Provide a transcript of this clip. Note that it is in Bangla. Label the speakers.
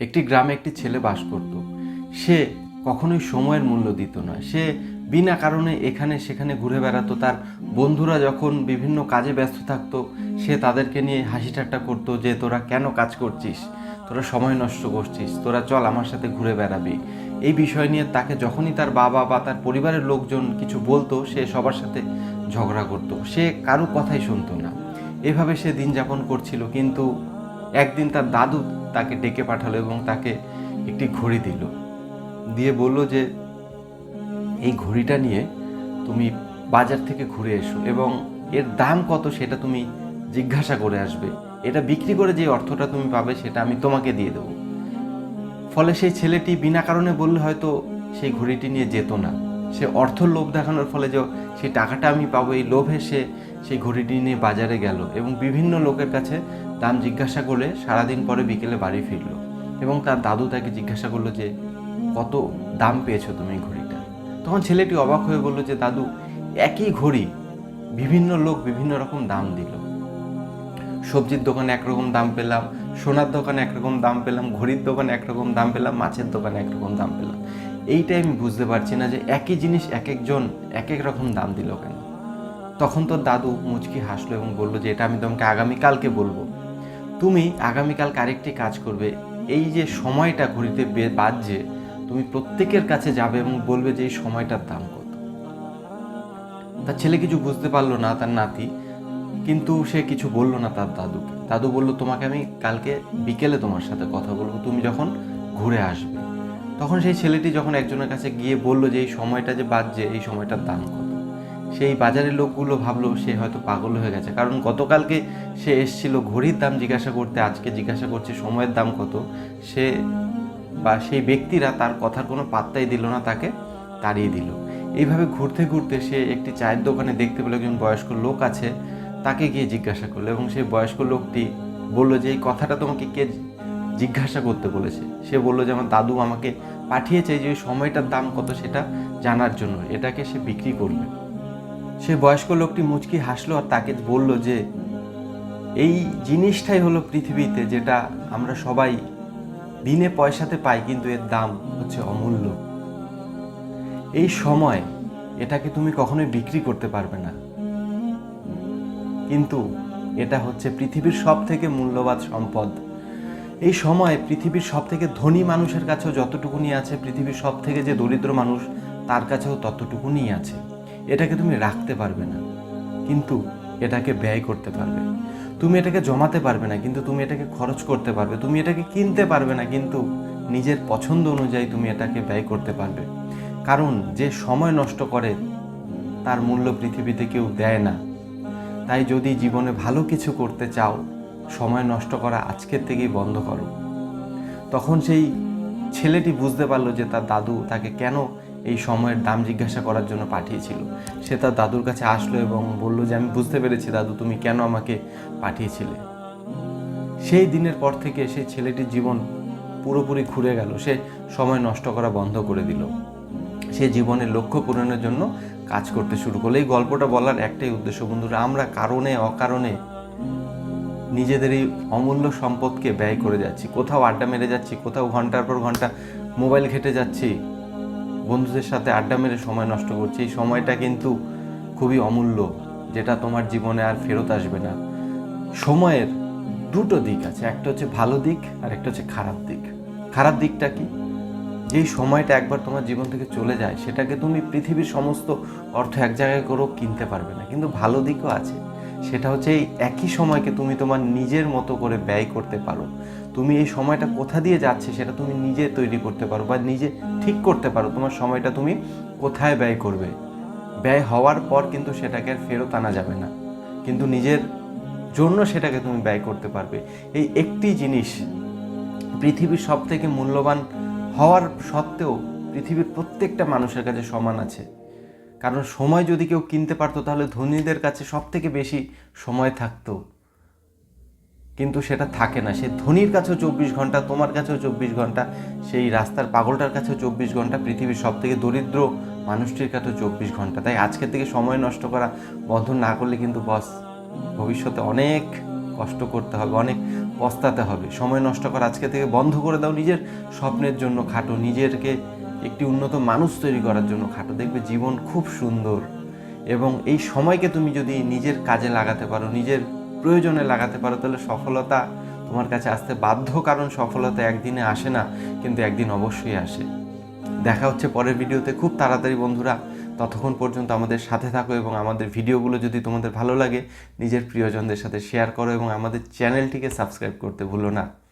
Speaker 1: একটি গ্রামে একটি ছেলে বাস করত। সে কখনোই সময়ের মূল্য দিত না। সে বিনা কারণে এখানে সেখানে ঘুরে বেড়াতো। তার বন্ধুরা যখন বিভিন্ন কাজে ব্যস্ত থাকতো, সে তাদেরকে নিয়ে হাসি ঠাট্টা করতো যে, তোরা কেন কাজ করছিস? তোরা সময় নষ্ট করছিস। তোরা চল আমার সাথে ঘুরে বেড়াবি। এই বিষয় নিয়ে তাকে যখনই তার বাবা বা তার পরিবারের লোকজন কিছু বলতো, সে সবার সাথে ঝগড়া করতো। সে কারও কথাই শুনতো না। এভাবে সে দিন যাপন করছিল। কিন্তু একদিন তার দাদু তাকে ডেকে পাঠালো এবং তাকে একটি ঘড়ি দিল। দিয়ে বলল যে, এই ঘড়িটা নিয়ে তুমি বাজার থেকে ঘুরে এসো এবং এর দাম কত সেটা তুমি জিজ্ঞাসা করে আসবে। এটা বিক্রি করে যে অর্থটা তুমি পাবে সেটা আমি তোমাকে দিয়ে দেবো। ফলে সেই ছেলেটি বিনা কারণে বললে, হয়তো সেই ঘড়িটি নিয়ে যেত না। সে অর্থ লোভ দেখানোর ফলে যে সেই টাকাটা আমি পাবো, এই লোভে সে সেই ঘড়িটি নিয়ে বাজারে গেল এবং বিভিন্ন লোকের কাছে দাম জিজ্ঞাসা করে সারাদিন পরে বিকেলে বাড়ি ফিরলো এবং তার দাদু তাকে জিজ্ঞাসা করল যে, কত দাম পেয়েছ তুমি এই ঘড়িটা? তখন ছেলেটি অবাক হয়ে বলল যে, দাদু, একই ঘড়ি। বিভিন্ন লোক বিভিন্ন রকম দাম দিল। সবজির দোকানে একরকম দাম পেলাম, সোনার দোকানে একরকম দাম পেলাম, ঘড়ির দোকানে একরকম দাম পেলাম, মাছের দোকানে একরকম দাম পেলাম। এইটাই আমি বুঝতে পারছি না যে একই জিনিস এক একজন এক এক রকম দাম দিল কেন? তখন তো দাদু মুচকি হাসলো এবং বলল যে, এটা আমি তোমাকে আগামীকালকে বলব। তুমি আগামীকাল আরেকটি কাজ করবে। এই যে সময়টা ঘড়িতে বাজছে, তুমি প্রত্যেকের কাছে যাবে এবং বলবে যে, এই সময়টার দাম কত? তার ছেলে কিছু বুঝতে পারল না, তার নাতি, কিন্তু সে কিছু বলল না তার দাদুকে। দাদু বলল, তোমাকে আমি কালকে বিকেলে তোমার সাথে কথা বলব। তুমি যখন ঘুরে আসবে। তখন সেই ছেলেটি যখন একজনের কাছে গিয়ে বলল যে, এই সময়টা যে বাজছে, এই সময়টার দাম কত? সেই বাজারের লোকগুলো ভাবলো, সে হয়তো পাগল হয়ে গেছে। কারণ গতকালকে সে এসেছিল ঘড়ির দাম জিজ্ঞাসা করতে, আজকে জিজ্ঞাসা করছে সময়ের দাম কত। সে বা সেই ব্যক্তিরা তার কথার কোনো পাত্তাই দিল না, তাকে তাড়িয়ে দিল। এইভাবে ঘুরতে ঘুরতে সে একটি চায়ের দোকানে দেখতে পেল একজন বয়স্ক লোক আছে, তাকে গিয়ে জিজ্ঞাসা করল এবং সেই বয়স্ক লোকটি বলল যে, এই কথাটা তোমাকে কে জিজ্ঞাসা করতে বলেছে। সে বলল যে, আমার দাদু আমাকে পাঠিয়েছে যে, সময়টার দাম কত সেটা জানার জন্য। এটাকে সে বিক্রি করবে সে বয়স্ক লোকটি মুচকি হাসলো আর তাকে বলল যে, এই জিনিসটাই হলো পৃথিবীতে যেটা আমরা সবাই দিনে পয়সাতে পাই, কিন্তু এর দাম হচ্ছে অমূল্য। এই সময় এটাকে তুমি কখনোই বিক্রি করতে পারবে না। কিন্তু এটা হচ্ছে পৃথিবীর সব থেকে মূল্যবান সম্পদ। এই সময় পৃথিবীর সব থেকে ধনী মানুষের কাছেও যতটুকুনি আছে, পৃথিবীর সব থেকে যে দরিদ্র মানুষ, তার কাছেও ততটুকুনি আছে। এটাকে তুমি রাখতে পারবে না, কিন্তু এটাকে ব্যয় করতে পারবে। তুমি এটাকে জমাতে পারবে না, কিন্তু তুমি এটাকে খরচ করতে পারবে। তুমি এটাকে কিনতে পারবে না, কিন্তু নিজের পছন্দ অনুযায়ী তুমি এটাকে ব্যয় করতে পারবে। কারণ যে সময় নষ্ট করে, তার মূল্য পৃথিবীতে কেউ দেয় না। তাই যদি জীবনে ভালো কিছু করতে চাও সময় নষ্ট করা আজকের থেকেই বন্ধ করো। তখন সেই ছেলেটি বুঝতে পারল যে তার দাদু তাকে কেন এই সময়ের দাম জিজ্ঞাসা করার জন্য পাঠিয়েছিল। সে তার দাদুর কাছে আসলো এবং বলল যে, আমি বুঝতে পেরেছি দাদু, তুমি কেন আমাকে পাঠিয়েছিলে? সেই দিনের পর থেকে সেই ছেলেটির জীবন পুরোপুরি ঘুরে গেল। সে সময় নষ্ট করা বন্ধ করে দিল। সে জীবনের লক্ষ্য পূরণের জন্য কাজ করতে শুরু করল। এই গল্পটা বলার একটাই উদ্দেশ্য, বন্ধুরা, আমরা কারণে, অকারণে নিজেদের এই অমূল্য সম্পদকে ব্যয় করে যাচ্ছি। কোথাও আড্ডা মেরে যাচ্ছি, কোথাও ঘণ্টার পর ঘণ্টা মোবাইল ঘেটে যাচ্ছি, বন্ধুদের সাথে আড্ডা মেরে সময় নষ্ট করছি। এই সময়টা কিন্তু খুবই অমূল্য, যেটা তোমার জীবনে আর ফেরত আসবে না। সময়ের দুটো দিক আছে, একটা হচ্ছে ভালো দিক আর একটা হচ্ছে খারাপ দিক। খারাপ দিকটা কি? যেই সময়টা একবার তোমার জীবন থেকে চলে যায়, সেটাকে তুমি পৃথিবীর সমস্ত অর্থ এক জায়গায় করেও কিনতে পারবে না। কিন্তু ভালো দিকও আছে। সেটা হচ্ছে এই একই সময়কে তুমি তোমার নিজের মতো করে ব্যয় করতে পারো। তুমি এই সময়টা কোথা দিয়ে যাচ্ছে সেটা তুমি নিজে তৈরি করতে পারো বা নিজে ঠিক করতে পারো। তোমার সময়টা তুমি কোথায় ব্যয় করবে? ব্যয় হওয়ার পর কিন্তু সেটাকে আর ফেরত আনা যাবে না। কিন্তু নিজের জন্য সেটাকে তুমি ব্যয় করতে পারবে। এই একটি জিনিস পৃথিবীর সব থেকে মূল্যবান হওয়ার সত্ত্বেও পৃথিবীর প্রত্যেকটা মানুষের কাছে সমান আছে। কারণ সময় যদি কেউ কিনতে পারতো, তাহলে ধনীদের কাছে সব থেকে বেশি সময় থাকতো। কিন্তু সেটা থাকে না। সে ধনীর কাছেও চব্বিশ ঘণ্টা, তোমার কাছেও চব্বিশ ঘণ্টা, সেই রাস্তার পাগলটার কাছেও চব্বিশ ঘণ্টা, পৃথিবীর সব থেকে দরিদ্র মানুষটির কাছেও চব্বিশ ঘণ্টা। তাই আজকের থেকে সময় নষ্ট করা বন্ধ না করলে কিন্তু বস, ভবিষ্যতে অনেক কষ্ট করতে হবে, অনেক পস্তাতে হবে। সময় নষ্ট করা আজকে থেকে বন্ধ করে দাও নিজের স্বপ্নের জন্য খাটো, নিজেরকে একটি উন্নত মানুষ তৈরি করার জন্য খাটো। দেখবে জীবন খুব সুন্দর। এবং এই সময়কে তুমি যদি নিজের কাজে লাগাতে পারো, নিজের প্রয়োজনে লাগাতে পারো, তাহলে সফলতা তোমার কাছে আসতে বাধ্য। কারণ সফলতা একদিনে আসে না, কিন্তু একদিন অবশ্যই আসে। দেখা হচ্ছে পরের ভিডিওতে। খুব তাড়াতাড়ি বন্ধুরা, ততক্ষণ পর্যন্ত আমাদের সাথে থাকো এবং আমাদের ভিডিওগুলো যদি তোমাদের ভালো লাগে, নিজের প্রিয়জনদের সাথে শেয়ার করো এবং আমাদের চ্যানেলটিকে সাবস্ক্রাইব করতে ভুলো না।